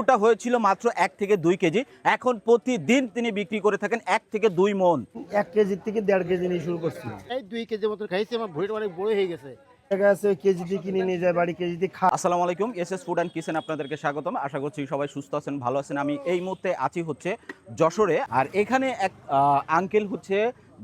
ওটা হয়েছিল মাত্র এক থেকে দুই কেজি। এখন প্রতিদিন তিনি বিক্রি করে থাকেন এক থেকে দুই মন। এক কেজির থেকে দেড় কেজি নিয়ে শুরু করছি এই দুই কেজি মতো খাইছি আমার ভুঁড়িটা অনেক বড় হয়ে গেছে। দেখা আছে ওই কেজিতে কিনে নিয়ে যায় বাড়ি কেজিতে খা আসসালামু আলাইকুম S S food and kitchen আপনাদেরকে স্বাগতম। আশা করছি সবাই সুস্থ আছেন ভালো আছেন। আমি এই মুহূর্তে আছি হচ্ছে যশোরে। আর এখানে এক আঙ্কেল হচ্ছে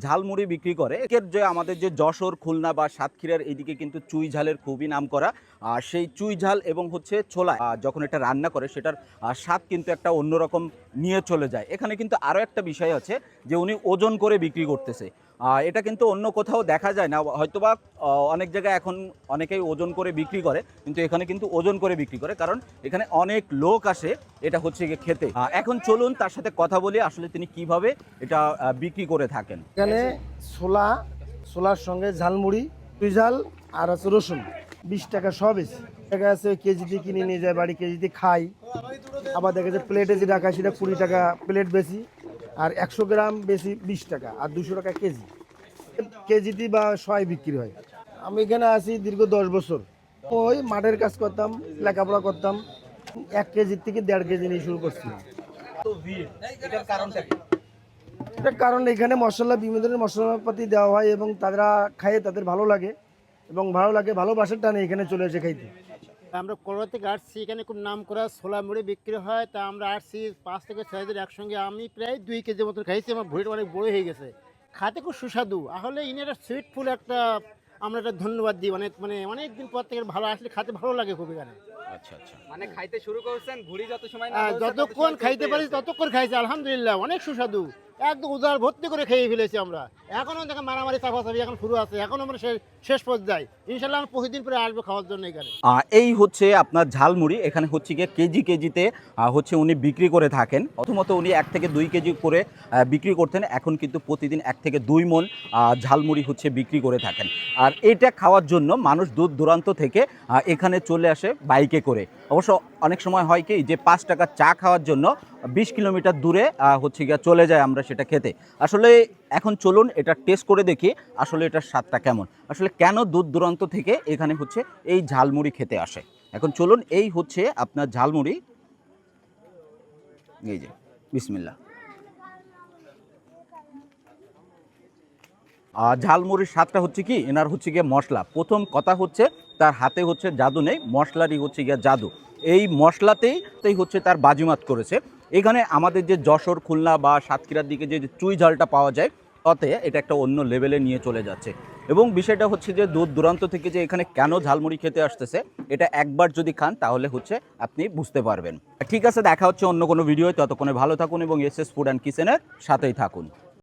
ঝালমুড়ি বিক্রি করে। এর যে আমাদের যে যশোর, খুলনা বা সাতক্ষীরার এইদিকে কিন্তু চুই ঝালের খুবই নাম করা আর সেই চুই ঝাল এবং হচ্ছে ছোলা যখন এটা রান্না করে সেটার স্বাদ কিন্তু একটা অন্যরকম নিয়ে চলে যায়। এখানে কিন্তু আরও একটা বিষয় আছে যে উনি ওজন করে বিক্রি করতেছে। এটা কিন্তু অন্য কোথাও দেখা যায় না। হয়তোবা অনেক জায়গায় এখন অনেকেই ওজন করে বিক্রি করে, কিন্তু এখানে কিন্তু ওজন করে বিক্রি করে, কারণ এখানে অনেক লোক আসে, এটা হচ্ছে গিয়ে খেতে। এখন চলুন তার সাথে কথা বলি, আসলে তিনি কীভাবে এটা বিক্রি করে থাকেন। এখানে ছোলা, ছোলার সঙ্গে ঝালমুড়ি দুই ঝাল আর আছে রসুন। বিশ টাকা সব এসে দেখা আছে কেজিতে কিনে নিয়ে যায়, বাড়ি কেজিতে খাই আবার দেখা যায় প্লেটে যে রাখা সেটা কুড়ি টাকা প্লেট বেশি। আর একশো গ্রাম বেশি বিশ টাকা আর দুশো টাকা কেজি। কেজিতে বা শয় বিক্রি হয়। আমি এখানে আছি দীর্ঘ দশ বছর। ওই মাঠের কাজ করতাম, লেখাপড়া করতাম, এক কেজির থেকে দেড় কেজি নিয়ে শুরু করছি। এটা কারণ এখানে মশলা, বিভিন্ন ধরনের মশলাপাতি দেওয়া হয় এবং তারা খায়, তাদের ভালো লাগে এবং ভালো লাগে, ভালোবাসার টানে এখানে চলে এসে খাইতে। আমরা কলকাতা থেকে আসছি, এখানে খুব নাম করা ছোলা মুড়ি বিক্রি হয়। তা আমরা আসছি পাঁচ থেকে ছয় হাজার একসঙ্গে। আমি প্রায় দুই কেজি মতো খাইছি, আমার ভুঁড়িটা অনেক বড় হয়ে গেছে। খাতে খুব সুস্বাদু। আসলে ইনারা সুইট ফুল একটা আমরা একটা ধন্যবাদ দিই অনেক মানে অনেক দিন পর থেকে ভালো আসলে খাতে ভালো লাগে খুব এখানে। আচ্ছা আচ্ছা। মানে খাইতে শুরু করছেন ভুড়ি যত সময় না আহ, বলছে, তত যতক্ষণ খাইতে পারি ততক্ষণ খাইছি আলহামদুলিল্লাহ অনেক সুস্বাদু। একদম উদার ভর্তি করে খেয়ে ফেলেছি আমরা। এখনও দেখেন মারামারি চাপাচাপি এখন শুরু আছে এখনও আমরা শেষ- পর্যায়ে। ইনশাল্লাহ আমরা প্রতিদিন পরে আসব খাওয়ার জন্য এখানে। এই হচ্ছে আপনার ঝালমুড়ি এখানে হচ্ছে গিয়ে কেজি কেজিতে হচ্ছে উনি বিক্রি করে থাকেন। প্রথমত উনি এক থেকে দুই কেজি করে বিক্রি করতেন এখন কিন্তু প্রতিদিন এক থেকে দুই মন আহ, ঝালমুড়ি হচ্ছে বিক্রি করে থাকেন। আর এটা খাওয়ার জন্য মানুষ দূর দূরান্ত থেকে এখানে চলে আসে বাইকে করে। অবশ্য অনেক সময় হয় কি, যে পাঁচ টাকা চা খাওয়ার জন্য বিশ কিলোমিটার দূরে হচ্ছে গিয়ে চলে যায় আমরা সেটা খেতে। আসলে এখন চলুন এটা টেস্ট করে দেখি, আসলে এটার স্বাদটা কেমন। আসলে কেন দূর দূরান্ত থেকে এখানে হচ্ছে এই ঝালমুড়ি খেতে আসে? এখন চলুন, এই হচ্ছে আপনার ঝালমুড়ি। এই যে বিসমিল্লা ঝালমুড়ির স্বাদটা হচ্ছে কি? এনার হচ্ছে গিয়ে মশলা। প্রথম কথা হচ্ছে, তার হাতে হচ্ছে জাদু নেই, মশলারই হচ্ছে গিয়ে জাদু। এই মশলাতেই তাই হচ্ছে তার বাজিমাত করেছে। এখানে আমাদের যে যশোর, খুলনা বা সাতক্ষীরার দিকে যে চুই ঝালটা পাওয়া যায়, তাতে এটা একটা অন্য লেভেলে নিয়ে চলে যাচ্ছে। এবং বিষয়টা হচ্ছে যে, দূর দূরান্ত থেকে যে, এখানে কেন ঝালমুড়ি খেতে আসতেছে, এটা একবার যদি খান, তাহলে হচ্ছে আপনি বুঝতে পারবেন। ঠিক আছে, দেখা হচ্ছে অন্য কোনো ভিডিও ততক্ষণে ভালো থাকুন এবং এস এস ফুড অ্যান্ড কিচেনের সাথেই থাকুন।